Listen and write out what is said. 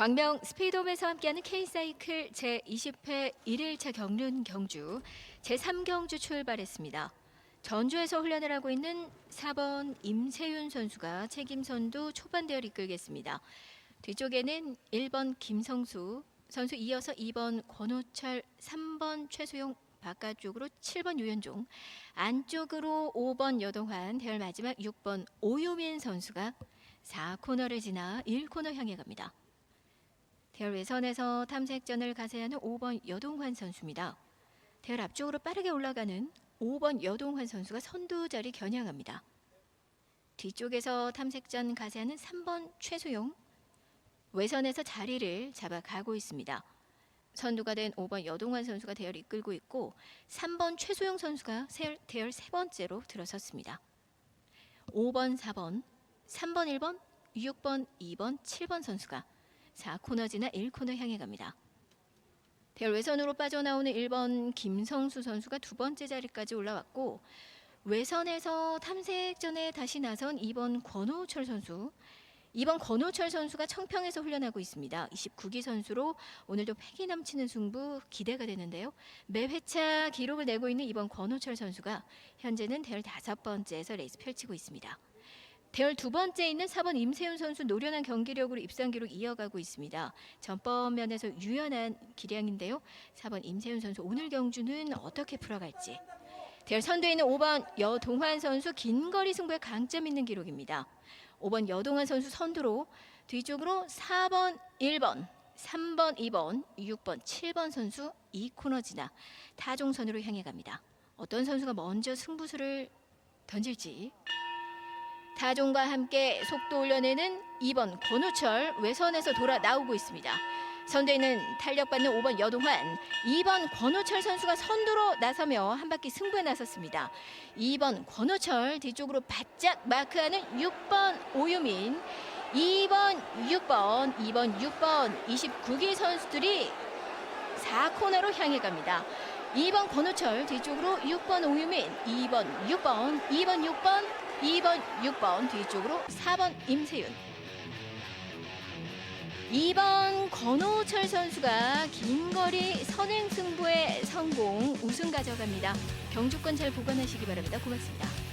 광명 스피드홈에서 함께하는 K사이클 제20회 1일차 경륜 경주 제3경주 출발했습니다. 전주에서 훈련을 하고 있는 4번 임세윤 선수가 책임 선두 초반 대열 이끌겠습니다. 뒤쪽에는 1번 김성수 선수 이어서 2번 권호철, 3번 최수용 바깥쪽으로 7번 유현종, 안쪽으로 5번 여동환, 대열 마지막 6번 오유민 선수가 4코너를 지나 1코너 향해 갑니다. 대열 외선에서 탐색전을 가세하는 5번 여동환 선수입니다. 대열 앞쪽으로 빠르게 올라가는 5번 여동환 선수가 선두 자리 겨냥합니다. 뒤쪽에서 탐색전 가세하는 3번 최수용 외선에서 자리를 잡아 가고 있습니다. 선두가 된 5번 여동환 선수가 대열 이끌고 있고 3번 최소영 선수가 세- 대열 세 번째로 들어섰습니다. 5번, 4번, 3번, 1번, 6번, 2번, 7번 선수가 4코너 지나 1코너 향해 갑니다. 대열 외선으로 빠져나오는 1번 김성수 선수가 두 번째 자리까지 올라왔고 외선에서 탐색전에 다시 나선 2번 권호철 선수 이번 권호철 선수가 청평에서 훈련하고 있습니다. 29기 선수로 오늘도 패기 넘치는 승부 기대가 되는데요. 매 회차 기록을 내고 있는 이번 권호철 선수가 현재는 대열 다섯 번째에서 레이스 펼치고 있습니다. 대열 두 번째 있는 4번 임세훈 선수 노련한 경기력으로 입상 기록 이어가고 있습니다. 전법 면에서 유연한 기량인데요. 4번 임세훈 선수 오늘 경주는 어떻게 풀어갈지. 대열 선두에 있는 5번 여동환 선수 긴 거리 승부에 강점 있는 기록입니다. 5번 여동환 선수 선두로 뒤쪽으로 4번, 1번, 3번, 2번, 6번, 7번 선수 2코너 지나 타종선으로 향해 갑니다. 어떤 선수가 먼저 승부수를 던질지 타종과 함께 속도 올려내는 2번 권우철 외선에서 돌아 나오고 있습니다. 선두에는 탄력받는 5번 여동환, 2번 권호철 선수가 선두로 나서며 한 바퀴 승부에 나섰습니다. 2번 권호철 뒤쪽으로 바짝 마크하는 6번 오유민, 2번, 6번, 2번, 6번 29기 선수들이 4코너로 향해 갑니다. 2번 권호철 뒤쪽으로 6번 오유민, 2번, 6번, 2번, 6번, 2번, 6번 뒤쪽으로 4번 임세윤. 2번 권호철 선수가 긴 거리 선행 승부에 성공 우승 가져갑니다. 경주권 잘 보관하시기 바랍니다. 고맙습니다.